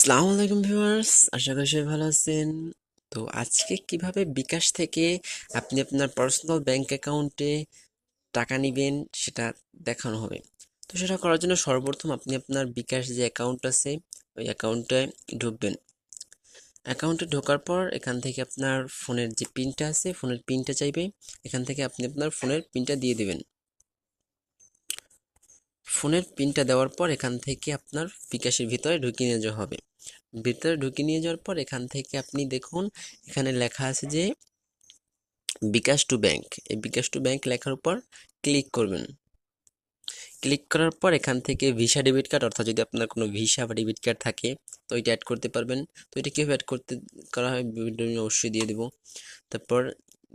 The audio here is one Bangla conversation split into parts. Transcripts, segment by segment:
আসসালামু আলাইকুম ভিউয়ার্স, আশা করি সবাই ভালো আছেন। তো আজকে কীভাবে বিকাশ থেকে আপনি আপনার পার্সোনাল ব্যাংক অ্যাকাউন্টে টাকা নেবেন সেটা দেখানো হবে। তো সেটা করার জন্য সর্বপ্রথম আপনি আপনার বিকাশ যে অ্যাকাউন্ট আছে, ওই অ্যাকাউন্টে ঢুকবেন। অ্যাকাউন্টে ঢোকার পর এখান থেকে আপনার ফোনের যে পিনটা আছে, ফোনের পিনটা চাইবে, এখান থেকে আপনি আপনার ফোনের পিনটা দিয়ে দেবেন। ফোনের পিনটা দেওয়ার পর এখান থেকে আপনার বিকাশের ভিতরে ঢুকিয়ে নিয়ে যাওয়া হবে। ভিতরে ঢুকিয়ে নিয়ে যাওয়ার পর এখান থেকে আপনি দেখুন, এখানে লেখা আছে যে বিকাশ টু ব্যাংক। এই বিকাশ টু ব্যাংক লেখার উপর ক্লিক করবেন। ক্লিক করার পর এখান থেকে ভিসা ডেবিট কার্ড, অর্থাৎ যদি আপনার কোনো ভিসা বা ডেবিট কার্ড থাকে, তো এটা অ্যাড করতে পারবেন। তো এটা কীভাবে অ্যাড করতে, করা হয় আমি অবশ্যই দিয়ে দেবো। তারপর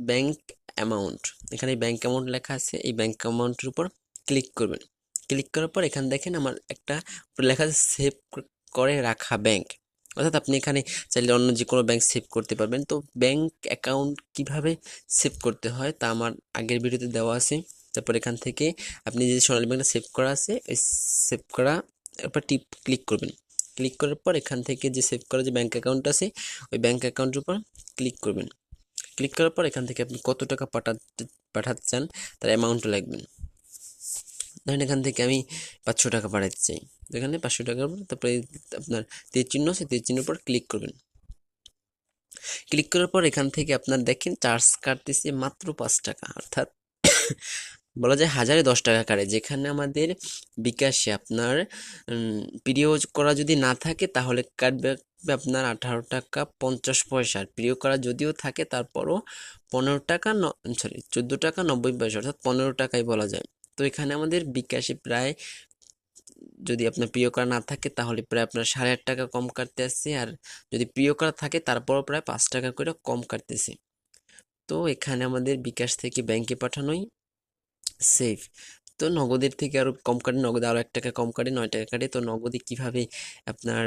ব্যাংক অ্যামাউন্ট, এখানে ব্যাংক অ্যামাউন্ট লেখা আছে, এই ব্যাংক অ্যামাউন্টের উপর ক্লিক করবেন। ক্লিক করার পর এখানে দেখেন আমার একটা লেখা আছে, সেভ করে রাখা ব্যাংক। অর্থাৎ আপনি এখানে চাইলে অন্য যে কোনো ব্যাংক সেভ করতে পারবেন। তো ব্যাংক অ্যাকাউন্ট কীভাবে সেভ করতে হয় তা আমার আগের ভিডিওতে দেওয়া আছে। তারপর এখান থেকে আপনি যে সোনালী ব্যাংকটা সেভ করা আছে ওই সেভ করা, এরপর টিপ ক্লিক করবেন। ক্লিক করার পর এখান থেকে যে সেভ করা যে ব্যাঙ্ক অ্যাকাউন্ট আছে, ওই ব্যাঙ্ক অ্যাকাউন্টের উপর ক্লিক করবেন। ক্লিক করার পর এখান থেকে আপনি কত টাকা পাঠাতে পাঠাতে চান তার অ্যামাউন্টটা লিখবেন। ধরেন এখান থেকে আমি পাঁচশো টাকা পাঠাতে চাই। এখানে পাঁচশো টাকার উপর তারপরে আপনার তীর চিহ্ন আছে তীর চিহ্নের উপর ক্লিক করবেন। ক্লিক করার পর এখান থেকে আপনার দেখেন চার্জ কাটতেছে মাত্র পাঁচ টাকা, অর্থাৎ বলা যায় হাজারে দশ টাকা কাটে। যেখানে আমাদের বিকাশে আপনার প্রিয় করা যদি না থাকে, তাহলে কাটবে আপনার আঠারো টাকা পঞ্চাশ পয়সা। প্রিয় করা যদিও থাকে, তারপরও পনেরো টাকা ন সরি চোদ্দ টাকা নব্বই পয়সা, অর্থাৎ পনেরো টাকাই বলা যায়। তো এখানে আমাদের বিকাশে প্রায় যদি আপনার প্রিয় করা না থাকে, তাহলে প্রায় আপনার সাড়ে আট টাকা কম কাটতে আসছে। আর যদি প্রিয় করা থাকে, তারপরও প্রায় পাঁচ টাকা করে কম কাটতেছে। তো এখানে আমাদের বিকাশ থেকে ব্যাংকে পাঠানোই সেফ। তো নগদের থেকে আরও কম কাটে, নগদে আরও এক টাকা কম কাটে, নয় টাকা কাটে। তো নগদে কীভাবে আপনার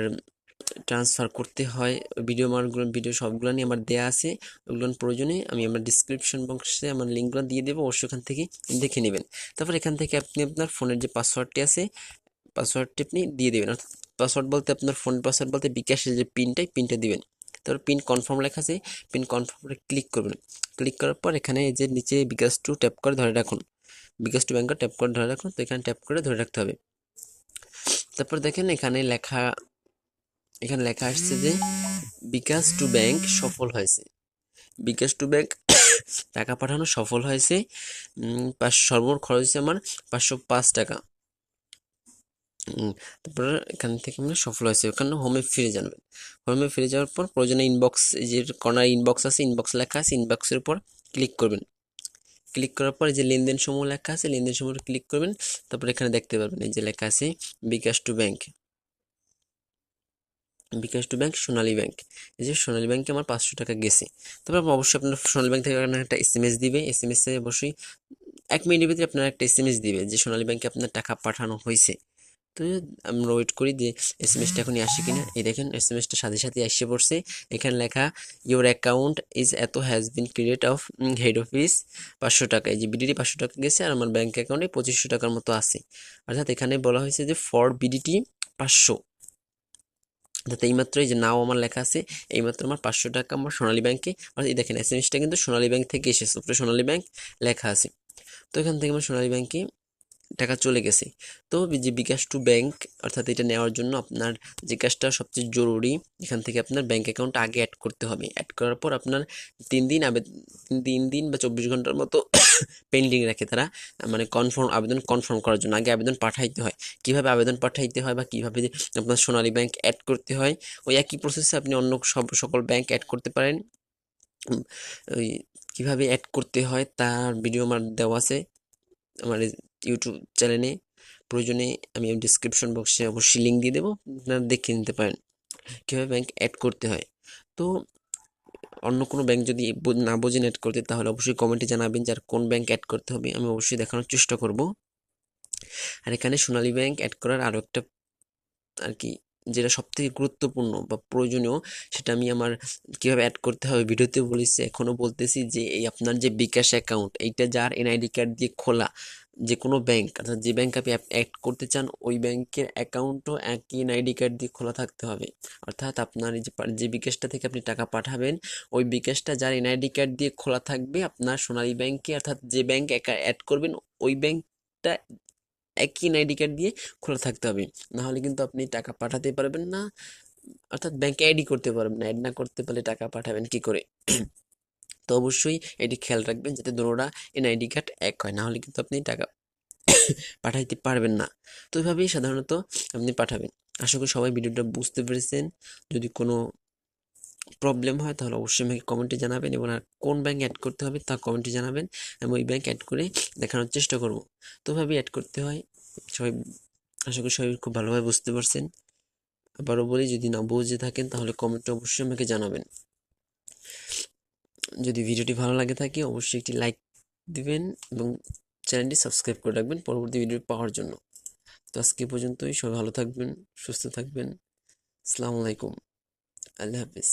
ট্রান্সফার করতে হয় ভিডিও মারগুলো ভিডিও সবগুলো নিয়ে আমার দেয়া আছে, ওগুলো প্রয়োজনে আমি আমার ডিসক্রিপশন বক্সে আমার লিঙ্কগুলো দিয়ে দেবো, অবশ্যই ওখান থেকে দেখে নেবেন। তারপর এখান থেকে আপনি আপনার ফোনের যে পাসওয়ার্ডটি আছে পাসওয়ার্ডটি আপনি দিয়ে দেবেন। অর্থাৎ পাসওয়ার্ড বলতে আপনার ফোন পাসওয়ার্ড বলতে বিকাশের যে পিনটাই পিনটা দিবেন। তারপর পিন কনফার্ম লেখা আছে পিন কনফার্মে ক্লিক করবেন। ক্লিক করার পর এখানে যে নিচে বিকাশ টু ট্যাপ করে ধরে রাখুন। বিকাশ টু ব্যাংক ট্যাপ করে ধরে রাখুন, তো এখানে ট্যাপ করে ধরে রাখতে হবে। তারপর দেখেন এখানে লেখা এখানে লেখা আসছে যে, বিকাশ টু ব্যাংক সফল হয়েছে। বিকাশ টু ব্যাংক টাকা পাঠানো সফল হয়েছে। সর্বমোট খরচ হয়েছে আমার পাঁচশো পাঁচ টাকা। তারপর এখান থেকে আমরা সফল হয়েছে। ওখানে হোমে ফিরে জানবেন হোমে ফিরে যাওয়ার পর প্রয়োজনে ইনবক্স যে কর্নার ইনবক্স আছে ইনবক্স লেখা আছে ইনবক্সের উপর ক্লিক করবেন। ক্লিক করার পর যে লেনদেন সমূহ লেখা আছে লেনদেন সমূহ ক্লিক করবেন। তারপর এখানে দেখতে পারবেন, এই যে লেখা আছে, bKash to bank. BKash to bank, Sonali Bank. এই যে সোনালী ব্যাংকে আমার পাঁচশো টাকা গেছে। তারপর অবশ্যই আপনার সোনালী ব্যাংক থেকে আপনার একটা এস এম এস দিবে। এস এম এসে অবশ্যই এক মিনিটের ভিতরে আপনার একটা এস এম এস দিবে যে সোনালী ব্যাংকে আপনার টাকা পাঠানো হয়েছে। তো আমরা ওয়েট করি যে এস এম এসটা এখনই আসে কিনা। এই দেখেন এস এম এসটা সাথে সাথে এসে পড়ছে। এখানে লেখা your account is at has been create of head office পাঁচশো টাকা। এই যে বিডিটি পাঁচশো টাকা গেছে আর আমার ব্যাঙ্ক অ্যাকাউন্টে পঁচিশশো টাকার মতো আছে। অর্থাৎ এখানে বলা হয়েছে যে ফর বিডিটি পাঁচশো। অর্থাৎ এইমাত্র এই যে নাও আমার লেখা আছে, এইমাত্র আমার পাঁচশো টাকা আমার সোনালী ব্যাংকে অর্থাৎ এই দেখেন এস এম কিন্তু সোনালী ব্যাংক থেকে এসেছে, উপরে সোনালী ব্যাংক লেখা আছে। তো এখান থেকে আমার সোনালী ব্যাংকে টাকা চলে গেছে। তো যে বিকাশ টু ব্যাংক, অর্থাৎ এটা নেওয়ার জন্য আপনার যে কাজটা সবচেয়ে জরুরি, এখান থেকে আপনার ব্যাংক অ্যাকাউন্ট আগে অ্যাড করতে হবে। অ্যাড করার পর আপনার তিন দিন আবেদন তিন দিন বা চব্বিশ ঘণ্টার মতো পেন্ডিং রাখে তারা মানে কনফার্ম আবেদন কনফার্ম করার জন্য আগে আবেদন পাঠাইতে হয়। কীভাবে আবেদন পাঠাইতে হয় বা কীভাবে আপনার সোনালী ব্যাংক অ্যাড করতে হয়, ওই একই প্রসেসে আপনি অন্য সব, সকল ব্যাংক অ্যাড করতে পারেন। ওই কীভাবে অ্যাড করতে হয় তার ভিডিও আমার দেওয়া আছে। আমার ইউটিউব চ্যানেলে প্রয়োজনে আমি ডিসক্রিপশন বক্সে অবশ্যই লিঙ্ক দিয়ে দেবো, আপনারা দেখে নিতে পারেন, কীভাবে ব্যাংক অ্যাড করতে হয়। তো, অন্য কোনো ব্যাংক যদি না বোঝেন অ্যাড করতে, তাহলে অবশ্যই কমেন্টে জানাবেন যে আর কোন ব্যাংক অ্যাড করতে হবে, আমি অবশ্যই দেখানোর চেষ্টা করব। আর এখানে সোনালী ব্যাংক অ্যাড করার আরও একটা আর কি, যেটা সবথেকে গুরুত্বপূর্ণ বা প্রয়োজনীয়, সেটা আমি আমার কীভাবে অ্যাড করতে হবে ভিডিওতে বলেছি এখনও বলতেছি যে এই আপনার যে বিকাশ অ্যাকাউন্ট এইটা যার এনআইডি কার্ড দিয়ে খোলা যে কোনো ব্যাংক অর্থাৎ যে ব্যাংক আপনি অ্যাড করতে চান, ওই ব্যাংকের অ্যাকাউন্টও একই এনআইডি কার্ড দিয়ে খোলা থাকতে হবে। অর্থাৎ আপনার এই যে যে বিকাশটা থেকে আপনি টাকা পাঠাবেন, ওই বিকাশটা যার এনআইডি কার্ড দিয়ে খোলা থাকবে, আপনার সোনালী ব্যাংকে অর্থাৎ যে ব্যাংক অ্যাড করবেন, ওই ব্যাংকটা একই এনআইডি কার্ড দিয়ে খোলা থাকতে হবে। নাহলে কিন্তু আপনি টাকা পাঠাতে পারবেন না, অর্থাৎ ব্যাংকে অ্যাডই করতে পারবেন না অ্যাড না করতে পারলে টাকা পাঠাবেন কি করে? তো অবশ্যই এটি খেয়াল রাখবেন যাতে দুটোটা এনআইডি কার্ড এক হয়। না হলে কিন্তু আপনি টাকা পাঠাইতে পারবেন না। তো এইভাবেই সাধারণত আপনি পাঠাবেন। আশা করি সবাই ভিডিওটা বুঝতে পেরেছেন। যদি কোনো প্রবলেম হয় তাহলে অবশ্যই আমাকে কমেন্টে জানাবেন এবং আর কোন ব্যাংক অ্যাড করতে হবে তা কমেন্টে জানাবেন। আমি ওই ব্যাংক অ্যাড করে দেখানোর চেষ্টা করব। তো ভাবেই অ্যাড করতে হয়। সবাই, আশা করি সবাই খুব ভালোভাবে বুঝতে পারছেন। আবারও বলি, যদি না বুঝে থাকেন তাহলে কমেন্টে অবশ্যই আমাকে জানাবেন। যদি ভিডিওটি ভালো লাগে থাকে, অবশ্যই একটি লাইক দিবেন এবং চ্যানেলটি সাবস্ক্রাইব করে রাখবেন পরবর্তী ভিডিও পাওয়ার জন্য। তো আজকে পর্যন্তই। সবাই ভালো থাকবেন, সুস্থ থাকবেন। আসসালামু আলাইকুম। আল্লাহ হাফিজ।